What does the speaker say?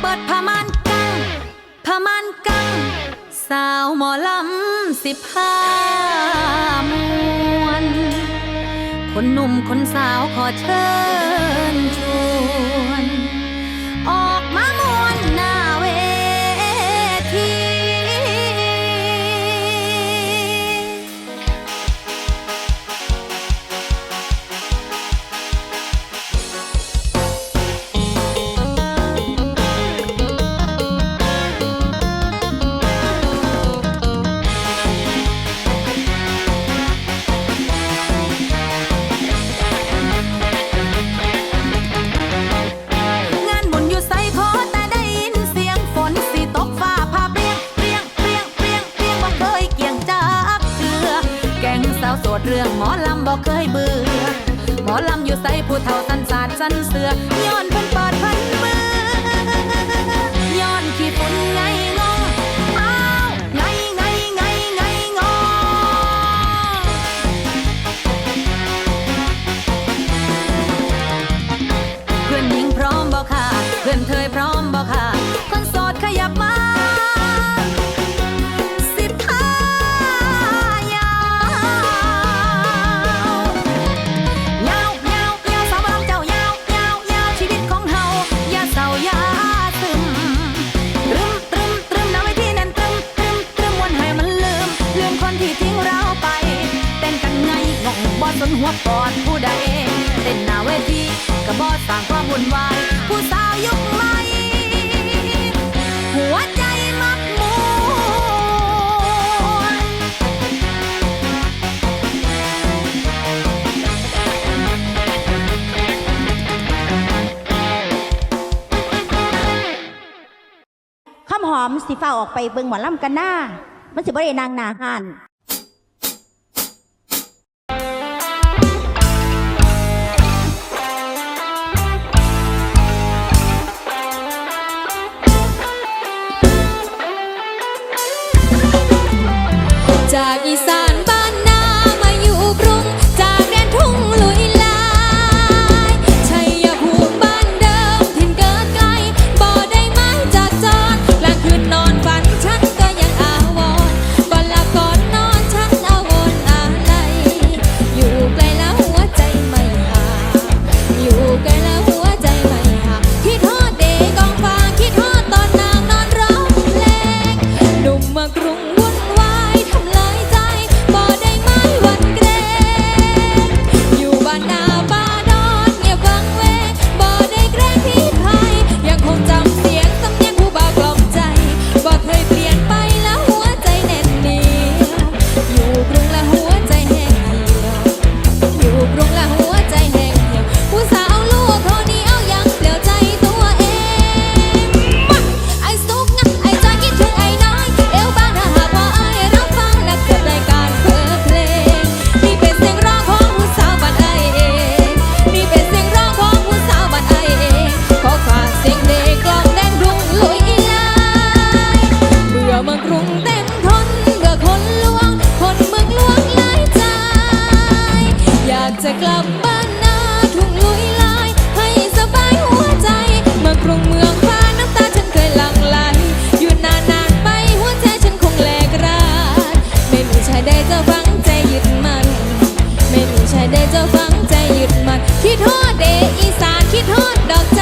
เปิดพม่านกังพม่านกัง สาวหมอลำสิบห้ามวน คนหนุ่มคนสาวขอเชิญชวนำบอกเคยเบื่อ หมอลำอยู่ใส่ผู้เฒ่าสันสาดสันเสือย้อนเพิ่นเปิดพันมือย้อนขี้ฝุ่นไงงงอาวไงไงไงไงงอเพื่อนหญิงพร้อมบอกค่ะ เพื่อนเธอพร้อมบอกค่ะ คนโสดขยับมา ว่าปอนผู้ใดเต้นหน้าเวทีกระบอสร้างความวุ่นวาย ผู้สาวยุคใหม่หัวใจมักมวนข้ามหอมสีฟ้าออกไปเบิงหมอลำกันหน้า มันสิบ่เด้นางหนาหานายได้เจ้าฟังใจหยุดมันไม่มีชายได้เจ้าฟังใจหยุดมัน คิดฮอดเดอีสานคิดฮอดดอก